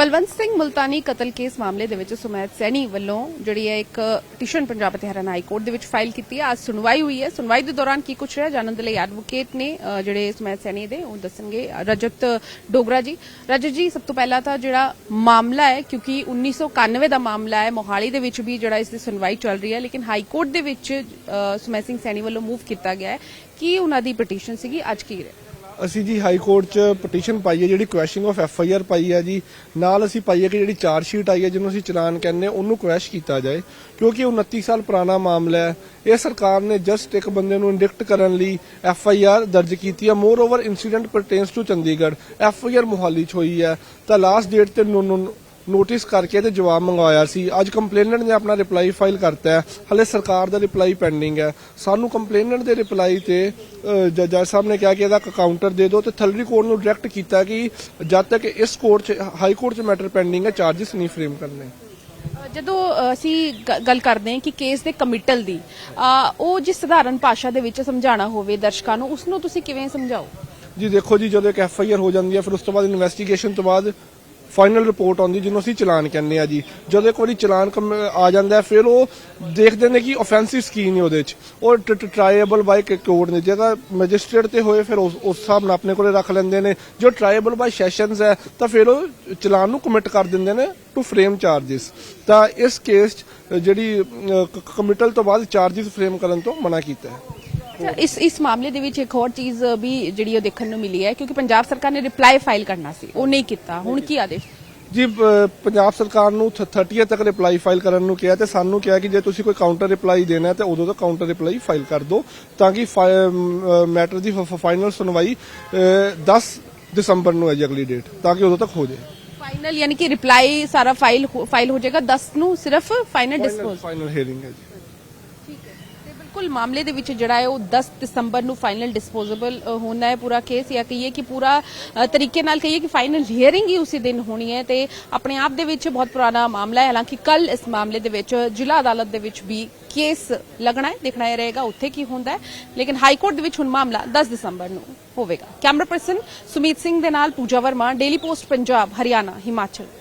ਬਲਵੰਤ ਸਿੰਘ ਮੁਲਤਾਨੀ ਕਤਲ ਕੇਸ ਮਾਮਲੇ ਦੇ ਵਿੱਚ ਸੁਮੈਤ ਸੈਣੀ ਵੱਲੋਂ ਜਿਹੜੀ ਹੈ ਇੱਕ ਪਟੀਸ਼ਨ ਪੰਜਾਬ ਅਤੇ ਹਰਿਆਣਾ ਹਾਈ ਕੋਰਟ ਦੇ ਵਿੱਚ ਫਾਈਲ ਕੀਤੀ ਹੈ। ਅੱਜ ਸੁਣਵਾਈ ਹੋਈ ਹੈ। ਸੁਣਵਾਈ ਦੇ ਦੌਰਾਨ ਕੀ ਕੁਝ ਰਿਹਾ? ਜਾਣਨ ਦੇ ਲਈ ਐਡਵੋਕੇਟ ਨੇ ਜਿਹੜੇ ਸੁਮੈਤ ਸੈਣੀ ਦੇ ਉਹ ਦੱਸਣਗੇ। ਰਜਤ ਡੋਗਰਾ ਜੀ। ਰਜਤ ਜੀ ਸਭ ਤੋਂ ਪਹਿਲਾਂ ਤਾਂ ਜਿਹੜਾ ਮਾਮਲਾ ਹੈ ਕਿਉਂਕਿ 1991 ਦਾ ਮਾਮਲਾ ਹੈ ਮੋਹਾਲੀ ਦੇ ਵਿੱਚ ਵੀ ਜਿਹੜਾ ਇਸ ਦੀ ਸੁਣਵਾਈ ਚੱਲ ਰਹੀ ਹੈ ਲੇਕਿਨ ਹਾਈ ਕੋਰਟ ਦੇ ਵਿੱਚ ਅ, ਸੁਮੈਤ ਸਿੰਘ ਸੈਣੀ ਵੱਲੋਂ ਮੂਵ ਕੀਤਾ ਗਿਆ ਹੈ। ਕੀ ਉਹਨਾਂ ਦੀ ਪਟੀਸ਼ਨ ਸੀਗੀ? ਅੱਜ ਕੀ ਰਿਹਾ? ਅਸੀਂ ਜੀ ਹਾਈ ਕੋਰਟ 'ਚ ਪਟੀਸ਼ਨ ਪਾਈ ਹੈ ਜਿਹੜੀ quashing of F I R ਪਾਈ ਹੈ ਜੀ। ਨਾਲ ਅਸੀਂ ਪਾਈ ਹੈ ਕਿ ਜਿਹੜੀ ਚਾਰਜ ਸ਼ੀਟ ਆਈ ਹੈ ਜਿਹਨੂੰ ਅਸੀਂ ਚਲਾਨ ਕਹਿੰਦੇ ਹਾਂ, ਉਹਨੂੰ ਕੁਐਸ਼ ਕੀਤਾ ਜਾਏ। ਕਿਉਂਕਿ ਉਹ 29 ਸਾਲ ਪੁਰਾਣਾ ਮਾਮਲਾ ਹੈ। ਇਹ ਸਰਕਾਰ ਨੇ ਜਸਟ ਇੱਕ ਬੰਦੇ ਨੂੰ ਇੰਡਿਕਟ ਕਰਨ ਲਈ ਐਫ ਆਈ ਆਰ ਦਰਜ ਕੀਤੀ ਹੈ। More over incident pertains to Chandigarh. F I R Mohali 'ਚ ਹੋਈ ਹੈ। ਤਾਂ ਲਾਸਟ ਡੇਟ ਤੇ ਨੋਟਿਸ ਕਰਕੇ ਤੇ ਜਵਾਬ ਮੰਗਵਾਇਆ ਸੀ। ਅੱਜ ਕੰਪਲੇਨੈਂਟ ਨੇ ਆਪਣਾ ਰਿਪਲਾਈ ਫਾਈਲ ਕਰਤਾ ਹੈ। ਹਲੇ ਸਰਕਾਰ ਦਾ ਰਿਪਲਾਈ ਪੈਂਡਿੰਗ ਹੈ। ਸਾਨੂੰ ਕੰਪਲੇਨੈਂਟ ਦੇ ਰਿਪਲਾਈ ਤੇ ਜੱਜ ਸਾਹਿਬ ਨੇ ਕਿਹਾ ਕਿ ਇਹਦਾ ਕਾਊਂਟਰ ਦੇ ਦਿਓ ਤੇ ਥਲਰੀ ਕੋਰਟ ਨੂੰ ਡਾਇਰੈਕਟ ਕੀਤਾ ਕਿ ਜਦ ਤੱਕ ਇਸ ਕੋਰਟ 'ਚ ਹਾਈ ਕੋਰਟ 'ਚ ਮੈਟਰ ਪੈਂਡਿੰਗ ਹੈ ਚਾਰजेस ਨਹੀਂ ਫਰੇਮ ਕਰਨੇ। ਜਦੋਂ ਅਸੀਂ ਗੱਲ ਕਰਦੇ ਹਾਂ ਕਿ ਕੇਸ ਦੇ ਕਮਿਟਲ ਦੀ ਉਹ ਜਿਸ ਸਧਾਰਨ ਭਾਸ਼ਾ ਦੇ ਵਿੱਚ ਸਮਝਾਉਣਾ ਹੋਵੇ ਦਰਸ਼ਕਾਂ ਨੂੰ ਉਸ ਨੂੰ ਤੁਸੀਂ ਕਿਵੇਂ ਸਮਝਾਓ? ਜੀ ਦੇਖੋ ਜੀ ਜਦੋਂ ਇੱਕ ਐਫ ਆਈ ਆਰ ਹੋ ਜਾਂਦੀ ਹੈ ਫਿਰ ਉਸ ਤੋਂ ਬਾਅਦ ਇਨਵੈਸਟੀਗੇਸ਼ਨ ਤੋਂ ਬਾਅਦ ਫਾਈਨਲ ਰਿਪੋਰਟ ਆਉਂਦੀ ਜਿਹਨੂੰ ਅਸੀਂ ਚਲਾਨ ਕਹਿੰਦੇ ਆ ਜੀ। ਜਦੋਂ ਇੱਕ ਵਾਰੀ ਚਲਾਨ ਆ ਜਾਂਦਾ ਫਿਰ ਉਹ ਦੇਖਦੇ ਨੇ ਕਿ ਆਫੈਂਸਿਵ ਕੀ ਨੇ ਉਹਦੇ 'ਚ। ਉਹ ਟ੍ਰਾਇਬਲ ਬਾਈ ਕੋਰਟ ਨੇ। ਜਿਹੜਾ ਮੈਜਿਸਟ੍ਰੇਟ ਤੇ ਹੋਏ, ਫਿਰ ਉਸ ਉਸ ਹਿਸਾਬ ਨਾਲ ਆਪਣੇ ਕੋਲੇ ਰੱਖ ਲੈਂਦੇ ਨੇ। ਜੋ ਟ੍ਰਾਇਬਲ ਬਾਈ ਸੈਸ਼ਨਸ ਹੈ, ਤਾਂ ਫਿਰ ਉਹ ਚਲਾਨ ਨੂੰ ਕਮਿਟ ਕਰ ਦਿੰਦੇ ਨੇ ਟੂ ਫਰੇਮ ਚਾਰजेस ਤਾਂ ਇਸ ਕੇਸ ਜਿਹੜੀ ਕਮਿਟਲ ਤੋਂ ਬਾਅਦ ਚਾਰजेस ਫਰੇਮ ਕਰਨ ਤੋਂ ਮਨਾ ਕੀਤਾ ਹੈ। ਇਸ ਇਸ ਮਾਮਲੇ ਦੇ ਵਿੱਚ ਇੱਕ ਹੋਰ ਚੀਜ਼ ਵੀ ਜਿਹੜੀ ਉਹ ਦੇਖਣ ਨੂੰ ਮਿਲੀ ਹੈ ਕਿਉਂਕਿ ਪੰਜਾਬ ਸਰਕਾਰ ਨੇ ਰਿਪਲਾਈ ਫਾਈਲ ਕਰਨਾ ਸੀ ਉਹ ਨਹੀਂ ਕੀਤਾ। ਹੁਣ ਕੀ ਆਦੇਸ਼? ਜੀ ਪੰਜਾਬ ਸਰਕਾਰ ਨੂੰ 30 ਤੱਕ ਰਿਪਲਾਈ ਫਾਈਲ ਕਰਨ ਨੂੰ ਕਿਹਾ ਤੇ ਸਾਨੂੰ ਕਿਹਾ ਕਿ ਜੇ ਤੁਸੀਂ ਕੋਈ ਕਾਊਂਟਰ ਰਿਪਲਾਈ ਦੇਣਾ ਹੈ ਤੇ ਉਦੋਂ ਤੱਕ ਕਾਊਂਟਰ ਰਿਪਲਾਈ ਫਾਈਲ ਕਰ ਦਿਓ ਤਾਂ ਕਿ ਮੈਟਰ ਦੀ ਫਾਈਨਲ ਸੁਣਵਾਈ ਅ, 10 ਦਸੰਬਰ ਨੂੰ ਹੈ ਜੀ ਅਗਲੀ ਡੇਟ ਤਾਂ ਕਿ ਉਦੋਂ ਤੱਕ ਹੋ ਜਾਏ। ਫਾਈਨਲ ਯਾਨੀ ਕਿ ਰਿਪਲਾਈ ਸਾਰਾ ਫਾਈਲ ਫਾਈਲ ਹੋ ਜਾਏਗਾ 10 ਨੂੰ ਸਿਰਫ ਫਾਈਨਲ ਡਿਸਪੋਜ਼ ਫਾਈਨਲ ਹੀਅਰਿੰਗ ਹੈ ਜੀ। ਤੇ ਬਿਲਕੁਲ ਮਾਮਲੇ ਦੇ ਵਿੱਚ ਜਿਹੜਾ ਹੈ ਉਹ 10 ਦਸੰਬਰ ਨੂੰ ਫਾਈਨਲ ਡਿਸਪੋਜ਼ੇਬਲ ਹੋਣਾ ਹੈ ਪੂਰਾ ਕੇਸ ਜਾਂ ਕਹੀਏ ਕਿ ਪੂਰਾ ਤਰੀਕੇ ਨਾਲ ਕਹੀਏ ਕਿ ਫਾਈਨਲ ਹੀਅਰਿੰਗ ਹੀ ਉਸੇ ਦਿਨ ਹੋਣੀ ਹੈ ਤੇ ਆਪਣੇ ਆਪ ਦੇ ਵਿੱਚ ਬਹੁਤ ਪੁਰਾਣਾ ਮਾਮਲਾ ਹੈ। ਹਾਲਾਂਕਿ ਕੱਲ ਇਸ ਮਾਮਲੇ ਦੇ ਵਿੱਚ ਜ਼ਿਲ੍ਹਾ ਅਦਾਲਤ ਦੇ ਵਿੱਚ ਵੀ ਕੇਸ ਲੱਗਣਾ ਹੈ, ਦੇਖਣਾ ਇਹ ਰਹੇਗਾ ਉੱਥੇ ਕੀ ਹੁੰਦਾ ਹੈ। ਲੇਕਿਨ ਹਾਈ ਕੋਰਟ ਦੇ ਵਿੱਚ ਹੁਣ ਮਾਮਲਾ 10 ਦਸੰਬਰ ਨੂੰ ਹੋਵੇਗਾ। ਕੈਮਰਾ ਪਰਸਨ ਸੁਮੀਤ ਸਿੰਘ ਦੇ ਨਾਲ ਪੂਜਾ ਵਰਮਾ ਡੇਲੀ ਪੋਸਟ ਪੰਜਾਬ, ਹਰਿਆਣਾ, ਹਿਮਾਚਲ।